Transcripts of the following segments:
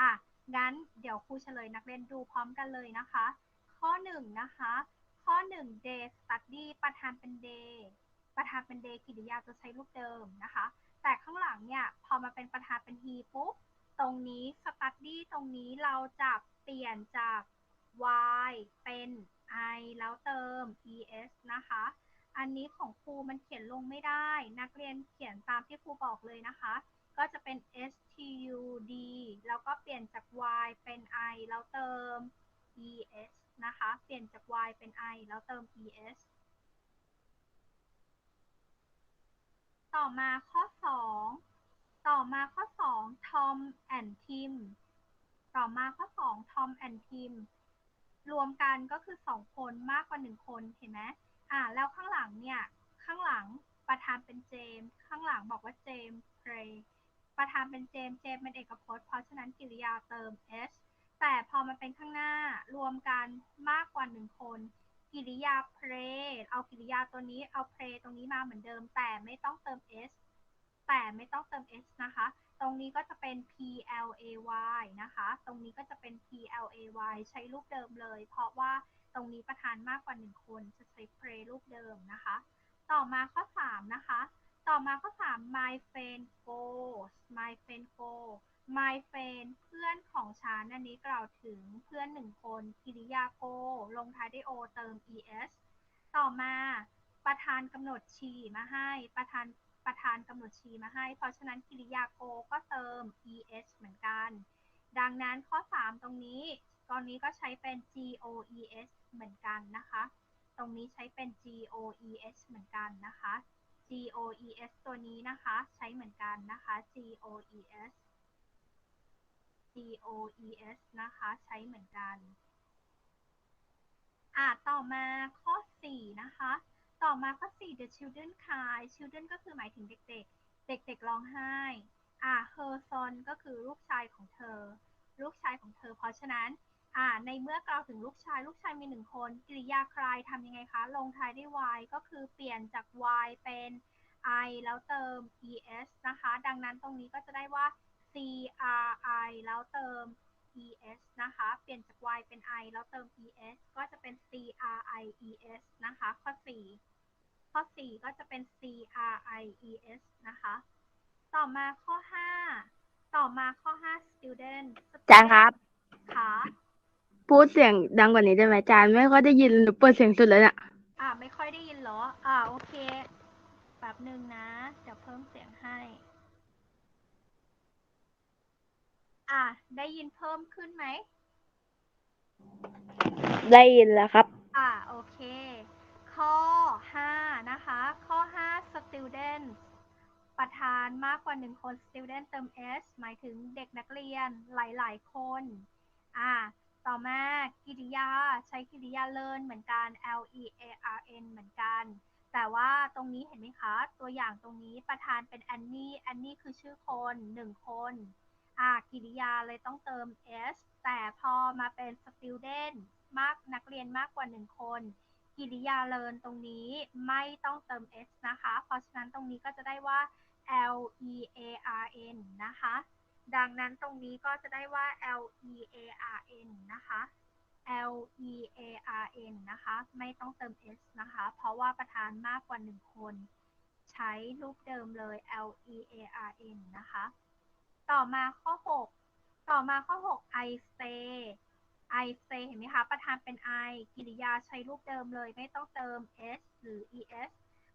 อะงั้นเดี๋ยวครูเฉลยนักเรียนดูพร้อมกันเลยนะคะ ข้อหนึ่งนะคะ ข้อหนึ่ง day study ประธานเป็น day ประธานเป็น day กิริยาจะใช้รูปเดิมนะคะ แต่ข้างหลังเนี่ย พอมาเป็นประธานเป็น he ปุ๊บ ตรงนี้ study ตรงนี้เราจะเปลี่ยนจาก y เป็น i แล้วเติม es นะคะ อันนี้ของครูมันเขียนลงไม่ได้ นักเรียนเขียนตามที่ครูบอกเลยนะคะ ก็จะเป็น stud แล้วก็เปลี่ยนจาก y เป็น i แล้วเติม es นะคะ เปลี่ยนจาก y เป็น i แล้วเติม es ต่อมาข้อ 2 ต่อมาข้อ 2 Tom and Tim ต่อมาข้อ 2 Tom and Tim รวมกันก็คือ 2 คนมากกว่า 1 คนเห็นไหมอ่าแล้วข้างหลังเนี่ย ข้างหลังประธานเป็นเจม ข้างหลังบอกว่าเจมเพร ประธานเป็นเจมส์เจมส์เป็นเอกพจน์ เพราะฉะนั้นกริยาเติม s แต่พอมาเป็นข้างหน้ารวมกันมากกว่า1คน กิริยา pray เอากิริยาตัวนี้เอา pray ตรงนี้มาเหมือนเดิม แต่ไม่ต้องเติม s แต่ไม่ต้องเติม s นะคะ ตรงนี้ก็จะเป็น p l a y นะคะ ตรงนี้ก็จะเป็น p l a y ใช้รูปเดิมเลย เพราะว่าตรงนี้ประธานมากกว่า1คนจะใช้ pray รูปเดิมนะคะ ต่อมาข้อ 3 นะคะ ต่อมาข้อ3 my friend goes my friend go my friend เพื่อนของฉันอันนี้กล่าวถึงเพื่อนหนึ่งคนกิริยา go ลงท้ายด้วย o เติม es ต่อมาประธานกำหนดชีมาให้ประธานประธานกำหนดชีมาให้ เพราะฉะนั้นกิริยา go ก็เติม es เหมือนกัน ดังนั้นข้อ 3 ตรงนี้ตอนนี้ก็ใช้เป็น goes เหมือนกันนะคะ ตรงนี้ใช้เป็น goes เหมือนกันนะคะ goes ตัวนี้นะคะ ใช้เหมือนกันนะคะ goes goes นะคะ ใช้เหมือนกัน อ่าต่อมาข้อ 4 นะคะ ต่อมาข้อ 4 the children cry children ก็คือหมายถึงเด็ก ๆ เด็ก ๆ ร้องไห้ อ่า her son ก็คือลูกชายของเธอ ลูกชายของเธอ เพราะฉะนั้น อ่าในเมื่อกล่าวถึงลูกชาย ลูกชายมีหนึ่งคน กริยา cry ทำยังไงคะ ลงท้ายด้วย y ก็คือเปลี่ยนจาก y เป็น i แล้วเติม es นะคะ ดังนั้นตรงนี้ก็จะได้ว่า cri แล้วเติม es นะคะ เปลี่ยนจาก y เป็น i แล้วเติม es ก็จะเป็น cries นะคะ ข้อ 4 ข้อ 4 ก็จะเป็น cries นะคะ ต่อมาข้อ 5 ต่อมาข้อ 5 student อาจารย์ครับค่ะ พูดเสียงดังกว่านี้ได้ไหมอาจารย์ไม่ค่อยได้ยินหนูเปิดเสียงสุดแล้วเนี่ยอ่าไม่ค่อยได้ยินเหรอ อ่าโอเคแป๊บหนึ่งนะเดี๋ยวเพิ่มเสียงให้ อ่า ได้ยินเพิ่มขึ้นไหม ได้ยินแล้วครับ อ่าโอเค ข้อ 5 นะคะ ข้อ 5 student ประธานมากกว่า1คน student เติม s หมายถึงเด็กนักเรียนหลาย ๆ คน อ่า ต่อมากิริยาใช้กิริยา learn เหมือนกัน l e a r n เหมือนกัน แต่ว่าตรงนี้เห็นไหมคะ ตัวอย่างตรงนี้ประธานเป็น Annie Annie คือชื่อคน1คนอ่ากิริยาเลยต้องเติม s แต่พอมาเป็น student มากนักเรียนมากกว่า1คน กิริยา learn ตรงนี้ไม่ต้องเติม s นะคะ เพราะฉะนั้นตรงนี้ก็จะได้ว่า l e a r n นะคะ ดังนั้นตรงนี้ก็จะได้ว่า l e a r n นะคะ l e a r n นะคะ ไม่ต้องเติม s นะคะ เพราะว่าประธานมากกว่า 1 คน ใช้รูปเดิมเลย l e a r n นะคะ ต่อมาข้อ 6 ต่อมาข้อ 6 I stay I stay เห็นไหมคะ ประธานเป็น I กิริยาใช้รูปเดิมเลย ไม่ต้องเติม s หรือ es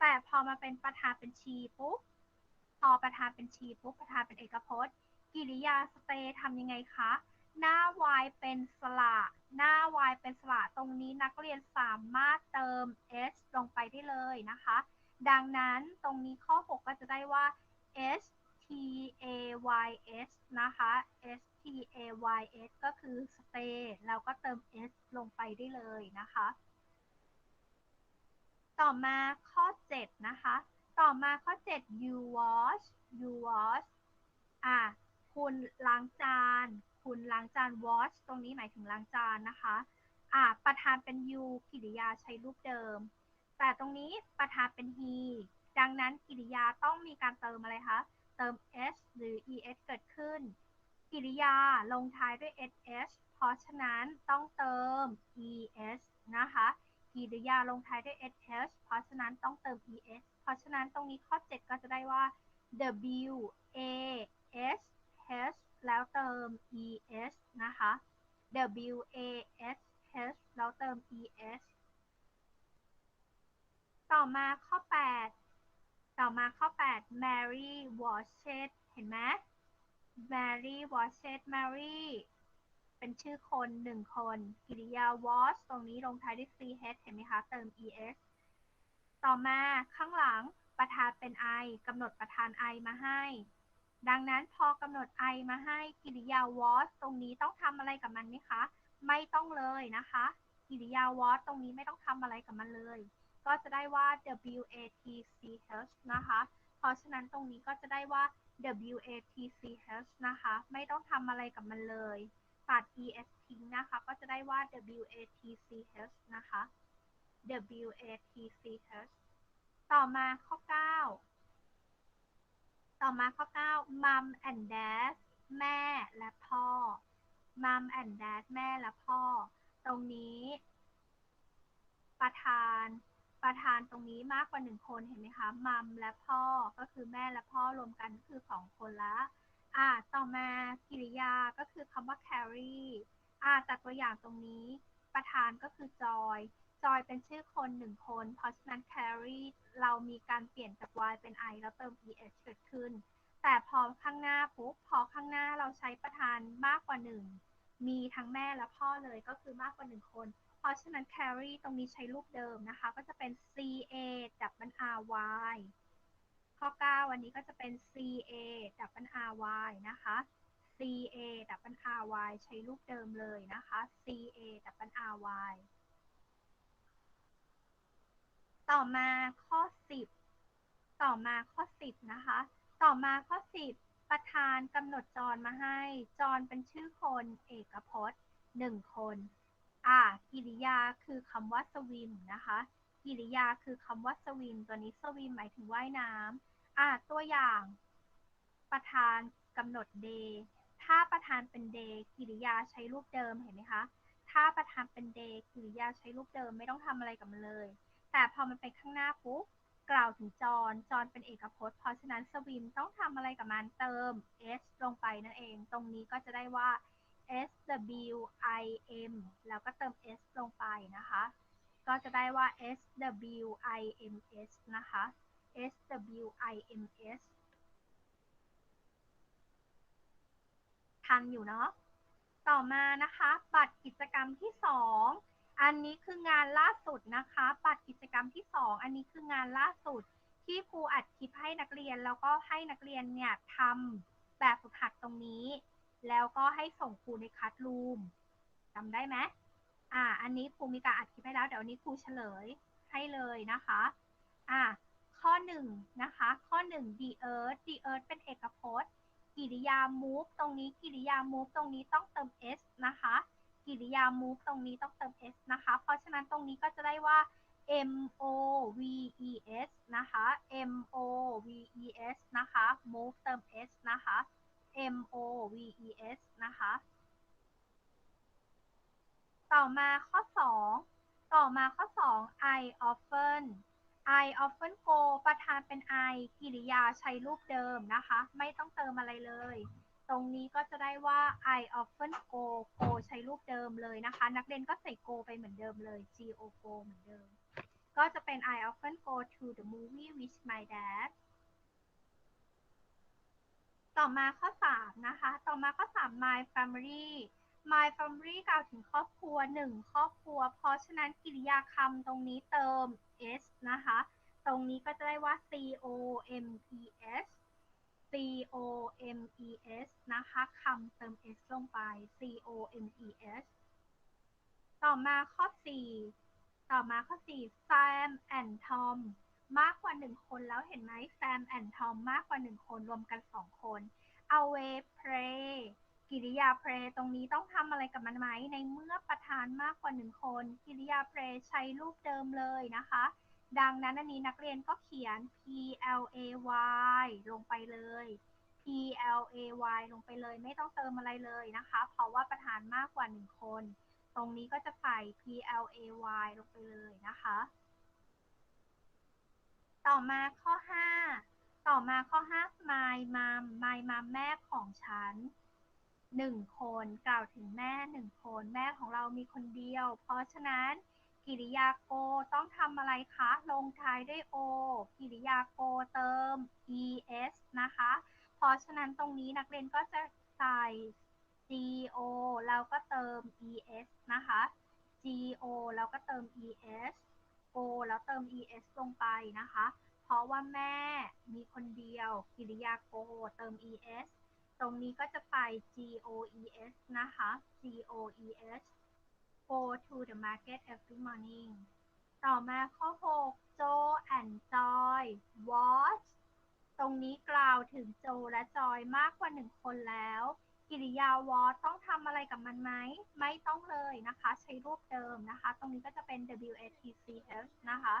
แต่พอมาเป็นประธานเป็น she ปุ๊บ พอประธานเป็น she ปุ๊บ ประธานเป็นเอกพจน์ กิริยา stay ทำยังไงคะ หน้า y เป็นสระ หน้า y เป็นสระ ตรงนี้นักเรียนสามารถเติม s ลงไปได้เลยนะคะ ดังนั้นตรงนี้ข้อ 6 ก็จะได้ว่า s t a y s นะคะ s t a y s ก็คือ stay แล้วก็เติม s ลงไปได้เลยนะคะ ต่อมาข้อ 7 นะคะ ต่อมาข้อ 7 you wash you wash อะ คุณล้างจาน คุณล้างจาน wash ตรงนี้หมายถึงล้างจานนะคะ อะประธานเป็น you กิริยาใช้รูปเดิม แต่ตรงนี้ประธานเป็น he ดังนั้นกิริยาต้องมีการเติมอะไรคะ เติม s หรือ es เกิดขึ้นกิริยาลงท้ายด้วย sh เพราะฉะนั้นต้องเติม es นะคะกิริยาลงท้ายด้วย sh เพราะฉะนั้นต้องเติม es เพราะฉะนั้นตรงนี้ข้อ 7 ก็จะได้ว่า w a s แล้วเติม es นะคะ w a s h แล้วเติม es ต่อมาข้อ 8 ต่อมาข้อ 8 Mary washed เห็นไหม Mary washed Mary เป็นชื่อคนหนึ่งคน กิริยา wash ตรงนี้ลงท้ายด้วย ch เห็นไหมคะ เติม es ต่อมาข้างหลังประธานเป็น i กำหนดประธาน i มาให้ ดังนั้นพอกำหนด i มาให้กิริยา was ตรงนี้ต้องทำอะไรกับมันไหมคะ ไม่ต้องเลยนะคะ กิริยา was ตรงนี้ไม่ต้องทำอะไรกับมันเลย ก็จะได้ว่า w a t c h นะคะ เพราะฉะนั้นตรงนี้ก็จะได้ว่า w a t c h นะคะ ไม่ต้องทำอะไรกับมันเลย ตัด es ทิ้งนะคะ ก็จะได้ว่า w a t c h นะคะ w a t c h ต่อมาข้อ 9 ต่อมาข้อ 9 mom and dad แม่และพ่อ mom and dad แม่และพ่อ ตรงนี้ ประธานประธานตรงนี้มากกว่าหนึ่งคนเห็นไหมคะมัมและพ่อก็คือแม่และพ่อรวมกันคือสองคนละ อ่า ต่อมากิริยาก็คือคำว่า carry อ่าจากตัวอย่างตรงนี้ ประธานก็คือ joy จอยเป็นชื่อคนหนึ่งคน เพราะฉะนั้น carry เรามีการเปลี่ยนจาก y เป็น i แล้วเติม es เกิดขึ้น แต่พอข้างหน้าปุ๊บ พอข้างหน้าเราใช้ประธานมากกว่าหนึ่ง มีทั้งแม่และพ่อเลยก็คือมากกว่าหนึ่งคน เพราะฉะนั้น carry ตรงนี้ใช้รูปเดิมนะคะ ก็จะเป็น ca ดับเบิล ry ข้อ 9 วันนี้ก็จะเป็น ca ดับเบิล ry นะคะ ca ดับเบิล ry ใช้รูปเดิมเลยนะคะ ca ดับเบิล ry ต่อมาข้อ 10 ต่อมาข้อ 10 นะคะ ต่อมาข้อ 10 ประธานกำหนดจรมาให้ จรเป็นชื่อคนเอกพจน์หนึ่งคน อ่ากิริยาคือคำว่าสวิมนะคะ กิริยาคือคำว่าสวิมตัวนี้สวิมหมายถึงว่ายน้ำอ่าตัวอย่าง ประธานกำหนด day ถ้าประธานเป็น day กิริยาใช้รูปเดิมเห็นไหมคะ ถ้าประธานเป็น day กิริยาใช้รูปเดิมไม่ต้องทำอะไรกับมันเลย แต่พอมันไปข้างหน้าปุ๊บกล่าวถึงจร จรเป็นเอกพจน์ เพราะฉะนั้นสวิมต้องทำอะไรกับมันเติม s ลงไปนั่นเอง ตรงนี้ก็จะได้ว่า s w i m แล้วก็เติม s ลงไปนะคะ ก็จะได้ว่า s w i m s นะคะ s w i m s ทันอยู่เนาะ ต่อมานะคะ บัตรกิจกรรมที่ 2 อันนี้คืองานล่าสุดนะคะบัตรกิจกรรมที่ 2 อันนี้คืองานล่าสุดที่ครูอัดคลิปให้นักเรียน แล้วก็ให้นักเรียนเนี่ยทำแบบฝึกหัดตรงนี้ แล้วก็ให้ส่งครูในคัสรูมจำได้ไหมอ่า อันนี้ครูมีการอัดคลิปให้แล้ว เดี๋ยวนี้ครูเฉลยให้เลยนะคะ อ่า ข้อหนึ่งนะคะ ข้อหนึ่ง the earth the earth เป็นเอกพจน์ กิริยา move ตรงนี้ กิริยา move ตรงนี้ต้องเติม s นะคะ กิริยา move ตรงนี้ต้องเติม s นะคะ เพราะฉะนั้นตรงนี้ก็จะได้ว่า m o v e s นะคะ m o v e s นะคะ move เติม s นะคะ m o v e s นะคะ ต่อมาข้อ 2 ต่อมาข้อ 2 I often I often go ประธานเป็น I กิริยาใช้รูปเดิมนะคะ ไม่ต้องเติมอะไรเลย ตรงนี้ก็จะได้ว่า I often go go ใช้รูปเดิมเลยนะคะ นักเรียนก็ใส่ go ไปเหมือนเดิมเลย go go เหมือนเดิม ก็จะเป็น I often go to the movie with my dad ต่อมาข้อ 3 นะคะ ต่อมาข้อ 3 my family my family กล่าวถึงครอบครัว 1 ครอบครัว เพราะฉะนั้นกริยาคำตรงนี้เติม s นะคะ ตรงนี้ก็จะได้ว่า c o m e s c o m e s นะคะคำเติม s ลงไป c o m e s ต่อมาข้อ 4 ต่อมาข้อ 4 Sam and Tom มากกว่า 1 คนแล้วเห็นไหม Sam and Tom มากกว่า 1 คนรวมกัน 2 คน away pray กิริยา pray ตรงนี้ต้องทำอะไรกับมันไหม ในเมื่อประธานมากกว่า 1 คน กิริยา pray ใช้รูปเดิมเลยนะคะ ดังนั้นอันนี้นักเรียนก็เขียน p l a y ลงไปเลย PLAY ลงไปเลย ไม่ต้องเติมอะไรเลยนะคะ เพราะว่าประธานมากกว่าหนึ่งคน ตรงนี้ก็จะใส่ P L A Y ลงไปเลยนะคะ ต่อมาข้อ 5 ต่อมาข้อ 5 my mom my mom แม่ของฉันหนึ่งคน กล่าวถึงแม่หนึ่งคน แม่ของเรามีคนเดียว เพราะฉะนั้น กิริยาโกต้องทำอะไรคะ ลงท้ายด้วย o กิริยาโกเติม es นะคะ เพราะฉะนั้นตรงนี้นักเรียนก็จะใส่ go แล้วก็เติม es นะคะ go แล้วก็เติม es go แล้วเติม es ลงไปนะคะ เพราะว่าแม่มีคนเดียวกิริยา go เติม es ตรงนี้ก็จะไป goes นะคะ goes go to the market every morning ต่อมาข้อ 6 Joe and Joy watch ตรงนี้กล่าวถึงโจและจอยมากกว่าหนึ่งคนแล้ว กิริยา watch ต้องทำอะไรกับมันไหม ไม่ต้องเลยนะคะ ใช้รูปเดิมนะคะ ตรงนี้ก็จะเป็น watch นะคะ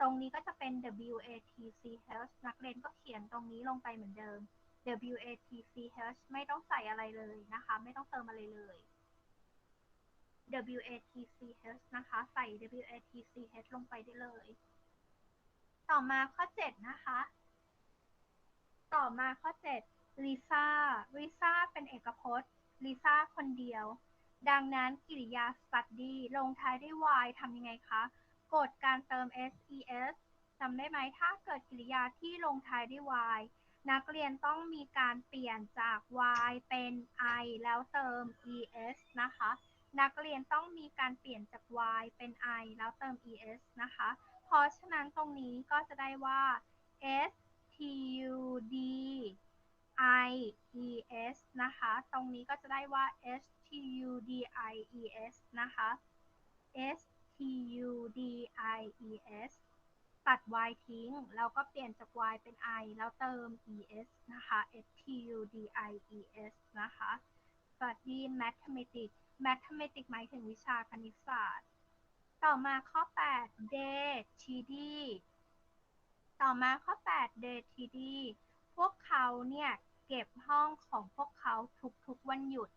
ตรงนี้ก็จะเป็น watch นักเรียนก็เขียนตรงนี้ลงไปเหมือนเดิม watch ไม่ต้องใส่อะไรเลยนะคะ ไม่ต้องเติมอะไรเลย watch นะคะ ใส่ watch ลงไปได้เลย ต่อมาข้อ 7 นะคะ ต่อมาข้อ7ลิซ่าลิซ่าเป็นเอกพจน์ลิซ่าคนเดียว ดังนั้นกริยา study ลงท้ายด้วย y ทำยังไงคะ กดการเติม ses จำได้ไหม ถ้าเกิดกริยาที่ลงท้ายด้วย y นักเรียนต้องมีการเปลี่ยนจาก y เป็น i แล้วเติม es นะคะ นักเรียนต้องมีการเปลี่ยนจาก y เป็น i แล้วเติม es นะคะ เพราะฉะนั้นตรงนี้ก็จะได้ว่า s t u d i e s นะคะ ตรงนี้ก็จะได้ว่า s t u d i e s นะคะ s t u d i e s ตัด y ทิ้ง แล้วก็เปลี่ยนจาก y เป็น i แล้วเติม es นะคะ s t u d i e s นะคะ study mathematics mathematics หมายถึงวิชาคณิตศาสตร์ ต่อมาข้อ 8 day td ต่อมาข้อ 8 day td พวกเขาเนี่ยเก็บห้องของพวกเขาทุกๆวันหยุด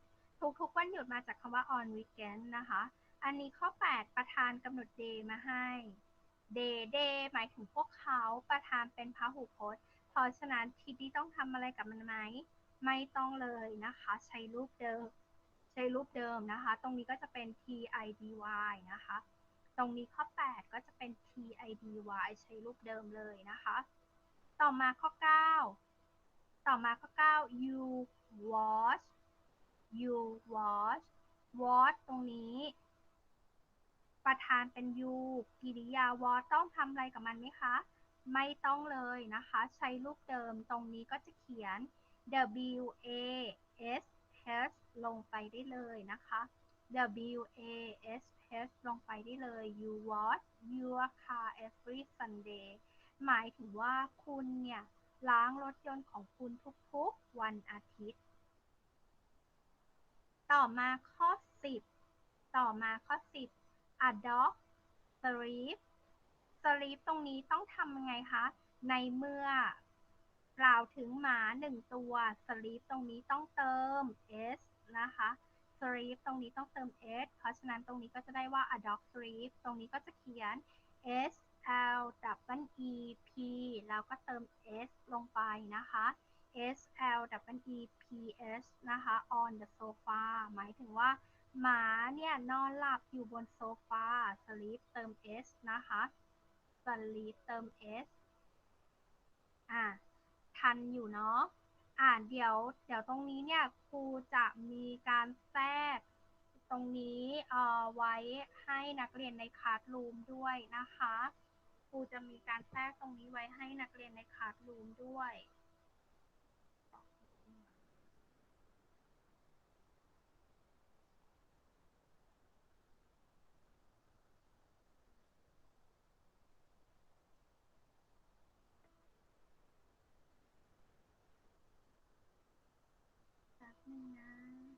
ทุกๆวันหยุดมาจากคำว่า on weekend นะคะ อันนี้ข้อ 8 ประธานกำหนด day มาให้ day day หมายถึงพวกเขาประธานเป็นพหูพจน์ เพราะฉะนั้น td ต้องทำอะไรกับมันไหม ไม่ต้องเลยนะคะ ใช้รูปเดิม ใช้รูปเดิมนะคะ ตรงนี้ก็จะเป็น tidy นะคะ ตรงนี้ข้อ 8 ก็จะเป็น tidy ใช้รูปเดิมเลยนะคะ ต่อมาข้อ 9 ต่อมาข้อ 9 you watch you watch watch ตรงนี้ ประธานเป็น you กิริยา watch ต้องทำอะไรกับมันไหมคะ ไม่ต้องเลยนะคะ ใช้รูปเดิม ตรงนี้ก็จะเขียน w a s h ลงไปได้เลยนะคะ w a s h ลงไปได้เลย you wash your car every Sunday หมายถึงว่าคุณเนี่ย ล้างรถยนต์ของคุณทุกๆ วันอาทิตย์ ต่อมาข้อ 10 ต่อมาข้อ 10 adopt sleep sleep ตรงนี้ต้องทำยังไงคะ ในเมื่อกล่าวถึงหมาหนึ่งตัว sleep ตรงนี้ต้องเติม s นะคะ sleep ตรงนี้ต้องเติม s เพราะฉะนั้นตรงนี้ก็จะได้ว่า a dog sleep ตรงนี้ก็จะเขียน s l w e p แล้วก็เติม s ลงไปนะคะ s l w e p s นะคะ on the sofa หมายถึงว่า หมาเนี่ยนอนหลับอยู่บนโซฟา sleep เติม s นะคะ sleep เติม s อะทันอยู่เนาะ อ่าเดี๋ยวเดี๋ยวตรงนี้เนี่ยครูจะมีการแทรกตรงนี้เอ่อไว้ให้นักเรียนในคลาสรูมด้วยนะคะครูจะมีการแทรกตรงนี้ไว้ให้นักเรียนในคลาสรูมด้วย Nine.